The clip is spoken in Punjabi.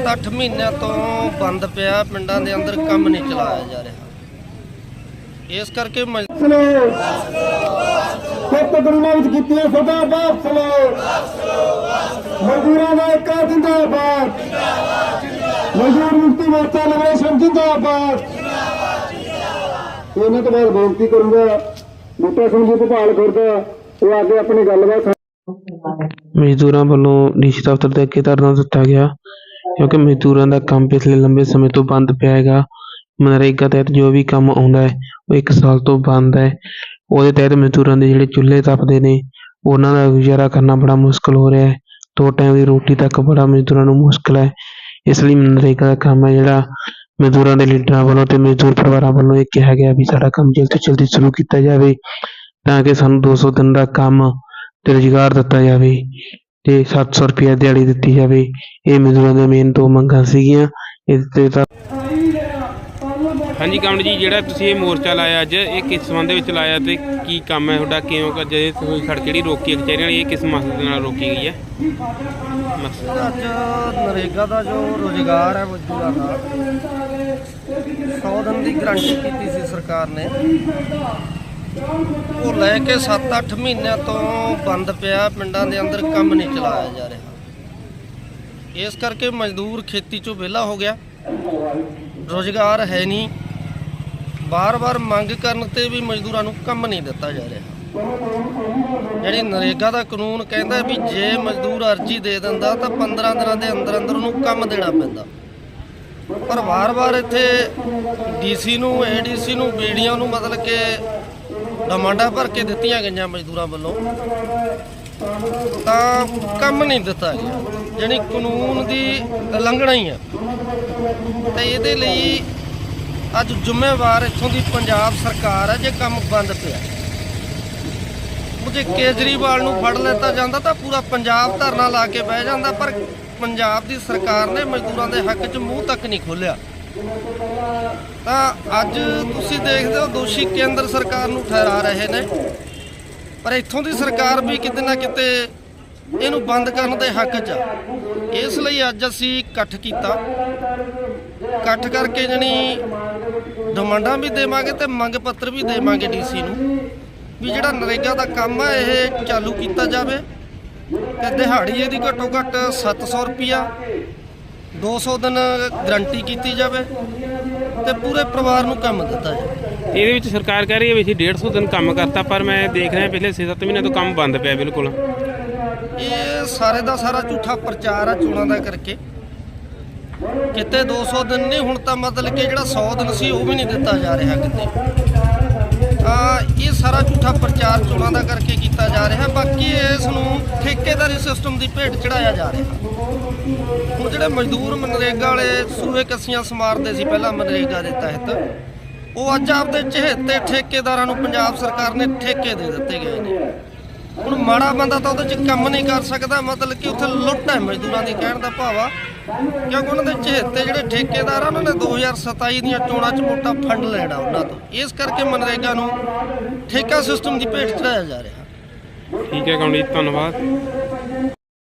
7-8 ਮਹੀਨਿਆਂ ਤੋਂ ਬੰਦ ਪਿਆ ਪਿੰਡਾਂ ਦੇ ਅੰਦਰ ਕੰਮ ਨਹੀਂ ਚਲਾਇਆ ਜਾ ਰਿਹਾ। ਇਸ ਕਰਕੇ ਮਜ਼- ਲਓ ਸੱਤ ਗਰੂਆਂ ਵਿੱਚ ਕੀਤੀਆਂ ਸਦਾ ਵਾਪਸ ਲਓ ਮਜ਼ਦੂਰਾਂ ਦਾ ਏਕਾ ਜਿੰਦਾਬਾਦ। ਮਜ਼ਦੂਰ ਮੁਕਤੀ ਮੋਰਚਾ ਲਿਬਰੇਸ਼ਨ ਜਿੰਦਾਬਾਦ। ਇਹਨਾਂ ਤੋਂ ਬਾਅਦ ਬੇਨਤੀ ਕਰੂੰਗਾ ਬੂਟਾ ਸਿੰਘ ਜੀ ਭੋਪਾਲ ਖੁਰਦ ਉਹ ਆ ਕੇ ਆਪਣੀ ਗੱਲਬਾਤ ਮਜ਼ਦੂਰਾਂ ਵੱਲੋਂ ਡੀਸੀ ਦਫ਼ਤਰ ਦੇ ਅੱਗੇ ਧਰਨਾ ਦਿੱਤਾ ਗਿਆ। ਕਿਉਂਕਿ ਮਜ਼ਦੂਰਾਂ ਦਾ ਕੰਮ ਪਿਛਲੇ ਲੰਬੇ ਸਮੇਂ ਤੋਂ ਬੰਦ ਪਿਆ ਹੈਗਾ। ਮਨਰੇਗਾ ਤਹਿਤ ਜੋ ਵੀ ਕੰਮ ਆਉਂਦਾ ਹੈ, ਉਹ ਇੱਕ ਸਾਲ ਤੋਂ ਬੰਦ ਹੈ। ਉਹਦੇ ਤਹਿਤ ਮਜ਼ਦੂਰਾਂ ਦੇ ਜਿਹੜੇ ਚੁੱਲ੍ਹੇ ਤਪਦੇ ਨੇ, ਉਹਨਾਂ ਦਾ ਗੁਜ਼ਾਰਾ ਕਰਨਾ ਬੜਾ ਮੁਸ਼ਕਲ ਹੋ ਰਿਹਾ ਹੈ। ਦੋ ਟਾਈਮ ਦੀ ਰੋਟੀ ਤੱਕ ਬੜਾ ਮਜ਼ਦੂਰਾਂ ਨੂੰ ਮੁਸ਼ਕਿਲ ਹੈ। ਇਸ ਲਈ ਮਨਰੇਗਾ ਦਾ ਕੰਮ ਹੈ ਜਿਹੜਾ ਮਜ਼ਦੂਰਾਂ ਦੇ ਲੀਡਰਾਂ ਵੱਲੋਂ ਤੇ ਮਜ਼ਦੂਰ ਪਰਿਵਾਰਾਂ ਵੱਲੋਂ ਇਹ ਕਿਹਾ ਗਿਆ ਵੀ ਸਾਡਾ ਕੰਮ ਜਲਦੀ ਤੋਂ ਜਲਦੀ ਸ਼ੁਰੂ ਕੀਤਾ ਜਾਵੇ, ਤਾਂ ਕਿ ਸਾਨੂੰ 200 ਦਿਨ ਦਾ ਕੰਮ ਤੇ ਰੁਜ਼ਗਾਰ ਦਿੱਤਾ ਜਾਵੇ। ਤੇ 700 ਰੁਪਏ ਦਿਹਾੜੀ ਦਿੱਤੀ ਜਾਵੇ। ਇਹ ਮਜ਼ਦੂਰਾਂ ਦੀਆਂ ਮੇਨ ਦੋ ਮੰਗਾਂ ਸੀਗੀਆਂ। ਇਸ ਤੇ ਤਾਂ ਹਾਂਜੀ ਕਮਲ ਜੀ ਜਿਹੜਾ ਤੁਸੀਂ ਇਹ ਮੋਰਚਾ ਲਾਇਆ ਅੱਜ ਇਹ ਕਿਸ ਸੰਬੰਧ ਦੇ ਵਿੱਚ ਲਾਇਆ ਤੇ ਕੀ ਕੰਮ ਹੈ? ਤੁਹਾਡਾ ਕਿਉਂ ਕਿ ਜੇ ਤੁਸੀਂ ਸੜਕ ਜਿਹੜੀ ਰੋਕੀ ਹੈ ਕਚਹਿਰੀਆਂ ਵਾਲੀ ਇਹ ਕਿਸ ਮਕਸਦ ਦੇ ਨਾਲ ਰੋਕੀ ਗਈ ਹੈ? ਮਕਸਦ ਅੱਜ ਨਰੇਗਾ ਦਾ ਜੋ ਰੋਜ਼ਗਾਰ ਹੈ ਮਜ਼ਦੂਰਾਂ ਦਾ 100 ਦਿਨ ਦੀ ਗਰੰਟੀ ਕੀਤੀ ਸੀ ਸਰਕਾਰ ਨੇ। ਉਹ ਲੈ ਕੇ 7-8 ਮਹੀਨਿਆਂ ਤੋਂ ਬੰਦ ਪਿਆ, ਪਿੰਡਾਂ ਦੇ ਅੰਦਰ ਕੰਮ ਨਹੀਂ ਚਲਾਇਆ ਜਾ ਰਿਹਾ। ਇਸ ਕਰਕੇ ਮਜ਼ਦੂਰ ਖੇਤੀ ਚੋਂ ਵਿਹਲਾ ਹੋ ਗਿਆ। ਰੋਜ਼ਗਾਰ ਹੈ ਨਹੀਂ। ਬਾਰ-ਬਾਰ ਮੰਗ ਕਰਨ ਤੇ ਵੀ ਮਜ਼ਦੂਰਾਂ ਨੂੰ ਕੰਮ ਨਹੀਂ ਦਿੱਤਾ ਜਾ ਰਿਹਾ। ਜਿਹੜੀ ਨਰੇਗਾ ਦਾ ਕਾਨੂੰਨ ਕਹਿੰਦਾ ਵੀ ਜੇ ਮਜ਼ਦੂਰ ਅਰਜੀ ਦੇ ਦਿੰਦਾ ਤਾਂ 15 ਦਿਨਾਂ ਦੇ ਅੰਦਰ ਅੰਦਰ ਉਹਨੂੰ ਕੰਮ ਦੇਣਾ ਪੈਂਦਾ। ਪਰ ਵਾਰ-ਵਾਰ ਇੱਥੇ ਡੀਸੀ ਨੂੰ ਏਡੀਸੀ ਨੂੰ ਬੀਡੀਆਂ ਨੂੰ ਮਤਲਬ ਕਿ ਡਿਮਾਂਡਾਂ ਭਰ ਕੇ ਦਿੱਤੀਆਂ ਗਈਆਂ ਮਜ਼ਦੂਰਾਂ ਵੱਲੋਂ। ਤਾਂ ਕੰਮ ਨਹੀਂ ਦਿੱਤਾ ਗਿਆ। ਜਾਣੀ ਕਾਨੂੰਨ ਦੀ ਉਲੰਘਣਾ ਹੀ ਆ। ਤੇ ਇਹਦੇ ਲਈ ਅੱਜ ਜ਼ਿੰਮੇਵਾਰ ਇਥੋਂ ਦੀ ਪੰਜਾਬ ਸਰਕਾਰ ਹੈ ਜੇ ਕੰਮ ਬੰਦ ਪਿਆ। ਉਹ ਜੇ ਕੇਜਰੀਵਾਲ ਨੂੰ ਫੜ ਲੈਤਾ ਜਾਂਦਾ ਤਾਂ ਪੂਰਾ ਪੰਜਾਬ ਧਰਨਾ ਲਾ ਕੇ ਬਹਿ ਜਾਂਦਾ, ਪਰ ਪੰਜਾਬ ਦੀ ਸਰਕਾਰ ਨੇ ਮਜ਼ਦੂਰਾਂ ਦੇ ਹੱਕ 'ਚ ਮੂੰਹ ਤੱਕ ਨਹੀਂ ਖੋਲਿਆ ਤਾਂ ਅੱਜ ਤੁਸੀਂ ਦੇਖਦੇ ਹੋ ਦੋਸ਼ੀ ਕੇਂਦਰ ਸਰਕਾਰ ਨੂੰ ਠਹਿਰਾ ਰਹੇ ਨੇ। ਪਰ ਇੱਥੋਂ ਦੀ ਸਰਕਾਰ ਵੀ ਕਿਤੇ ਨਾ ਕਿਤੇ ਇਹਨੂੰ ਬੰਦ ਕਰਨ ਦੇ ਹੱਕ 'ਚ ਆ। ਇਸ ਲਈ ਅੱਜ ਅਸੀਂ ਇਕੱਠ ਕੀਤਾ। ਇਕੱਠ ਕਰਕੇ ਜਣੀ ਡਿਮਾਂਡਾਂ ਵੀ ਦੇਵਾਂਗੇ ਤੇ ਮੰਗ ਪੱਤਰ ਵੀ ਦੇਵਾਂਗੇ ਡੀਸੀ ਨੂੰ ਵੀ ਜਿਹੜਾ ਨਰੇਗਾ ਦਾ ਕੰਮ ਹੈ ਇਹ ਚਾਲੂ ਕੀਤਾ ਜਾਵੇ ਤੇ ਦਿਹਾੜੀ ਇਹਦੀ ਘੱਟੋ ਘੱਟ 700 ਰੁਪਿਆ 200 ਦਿਨ ਗਰੰਟੀ ਕੀਤੀ ਜਾਵੇ ਤੇ ਪੂਰੇ ਪਰਿਵਾਰ ਨੂੰ ਕੰਮ ਦਿੱਤਾ ਜਾਵੇ। ਇਹਦੇ ਵਿੱਚ ਸਰਕਾਰ ਕਹਿ ਰਹੀ ਹੈ ਵੀ ਅਸੀਂ 150 ਦਿਨ ਕੰਮ ਕਰਤਾ ਪਰ ਮੈਂ ਦੇਖ ਰਿਹਾ ਪਿਛਲੇ 6-7 ਮਹੀਨਿਆਂ ਤੋਂ ਕੰਮ ਬੰਦ ਪਿਆ ਬਿਲਕੁਲ। ਇਹ ਸਾਰੇ ਦਾ ਸਾਰਾ ਝੂਠਾ ਪ੍ਰਚਾਰ ਆ ਚੋਣਾਂ ਦਾ ਕਰਕੇ। ਕਿਤੇ 200 ਦਿਨ ਨਹੀਂ ਹੁਣ ਤਾਂ ਮਤਲਬ ਕਿ ਜਿਹੜਾ 100 ਦਿਨ ਸੀ ਉਹ ਵੀ ਨਹੀਂ ਦਿੱਤਾ ਜਾ ਰਿਹਾ ਕਿਤੇ। ਆ ਇਹ ਸਾਰਾ ਝੂਠਾ ਪ੍ਰਚਾਰ ਦਾ ਕਰਕੇ ਕੀਤਾ ਜਾ ਰਿਹਾ, ਬਾਕੀ ਇਸ ਨੂੰ ਠੇਕੇਦਾਰੀ ਸਿਸਟਮ ਦੀ ਭੇਟ ਚੜਾਇਆ ਜਾ ਰਿਹਾ। ਹੁਣ ਜਿਹੜੇ ਮਜ਼ਦੂਰ ਮਨਰੇਗਾ ਵਾਲੇ ਸੂਏ ਕੱਸੀਆਂ ਸਮਾਰਦੇ ਸੀ, ਪਹਿਲਾਂ ਮਨਰੇਗਾ ਦੇ ਤਹਿਤ, ਉਹ ਅੱਜ ਆਪਦੇ ਚਹੇਤੇ ਠੇਕੇਦਾਰਾਂ ਨੂੰ ਪੰਜਾਬ ਸਰਕਾਰ ਨੇ ਠੇਕੇ ਦੇ ਦਿੱਤੇ ਗਏ ਨੇ। ਹੁਣ ਮਾੜਾ ਬੰਦਾ ਤਾਂ ਉਹਦੇ 'ਚ ਕੰਮ ਨਹੀਂ ਕਰ ਸਕਦਾ, ਮਤਲਬ ਕਿ ਉੱਥੇ ਲੁੱਟ ਹੈ ਮਜ਼ਦੂਰਾਂ ਦੀ, ਕਹਿਣ ਦਾ ਭਾਵ ਆ। ਕਿਉਂਕਿ ਉਹਨਾਂ ਦੇ ਚਹੇਤੇ ਜਿਹੜੇ ਠੇਕੇਦਾਰ ਆ ਉਹਨਾਂ ਨੇ 2027 ਦੀਆਂ ਚੋਣਾਂ 'ਚ ਮੋਟਾ ਫੰਡ ਲੈਣਾ ਉਹਨਾਂ ਤੋਂ। ਇਸ ਕਰਕੇ ਮਨਰੇਗਾ ਨੂੰ ਠੇਕਾ ਸਿਸਟਮ ਦੀ ਭੇਟ ਚੜਾਇਆ ਜਾ ਰਿਹਾ। ਠੀਕ ਹੈ ਕਮਲ ਧੰਨਵਾਦ।